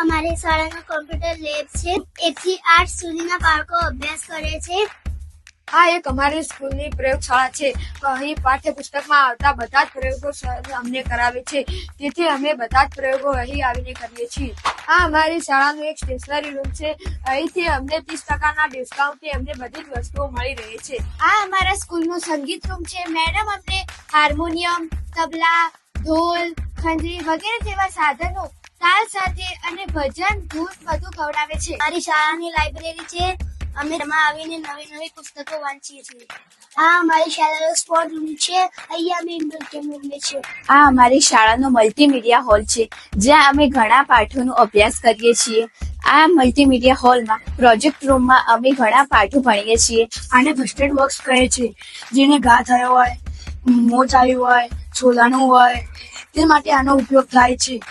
અમારી શાળાનો computer lab છે. એથી આઠ સુધીના બાળકો અભ્યાસ કરે છે. આ એક અમારી સ્કૂલની પ્રયોગશાળા છે. અહીં પાઠ્યપુસ્તકમાં આવતા બધા જ પ્રયોગો અમને કરાવે છે. તેથી અમે બધા જ પ્રયોગો અહીં આવીને કરીએ છીએ. આ અમારી શાળાનું એક સ્ટેશનરી રૂમ છે. અહીંથી અમને ત્રીસ ટકાના ડિસ્કાઉન્ટથી અમને બધી જ વસ્તુઓ મળી રહી છે. આ અમારા સ્કૂલનું સંગીત રૂમ છે. મેડમ અમને હાર્મોનિયમ તબલા ઢોલ ખંજરી વગેરે જેવા સાધનો તાલ સાથે અને ભજન ધૂન બધું ખવડાવે છે. મારી શાળાની લાઇબ્રેરી છે. અમે એમાં આવીને નવી નવી પુસ્તકો વાંચીએ છીએ. આ અમારી શાળાનો સ્પોર્ટ રૂમ છે. અહીંયા અમે ઇન્ડોર ગેમ રમીએ છીએ. આ અમારી શાળાનો મલ્ટીમીડિયા હોલ છે, જ્યાં અમે ઘણા પાઠોનો અભ્યાસ કરીએ છીએ. આ મલ્ટીમીડિયા હોલમાં પ્રોજેક્ટ રૂમમાં અમે ઘણા પાઠો ભણીએ છીએ આને ફર્સ્ટ બોક્સ કહે છે. જેને ઘા થયો હોય મોચ આવ્યું હોય, છોલાનું હોય, તે માટે આનો ઉપયોગ થાય છે.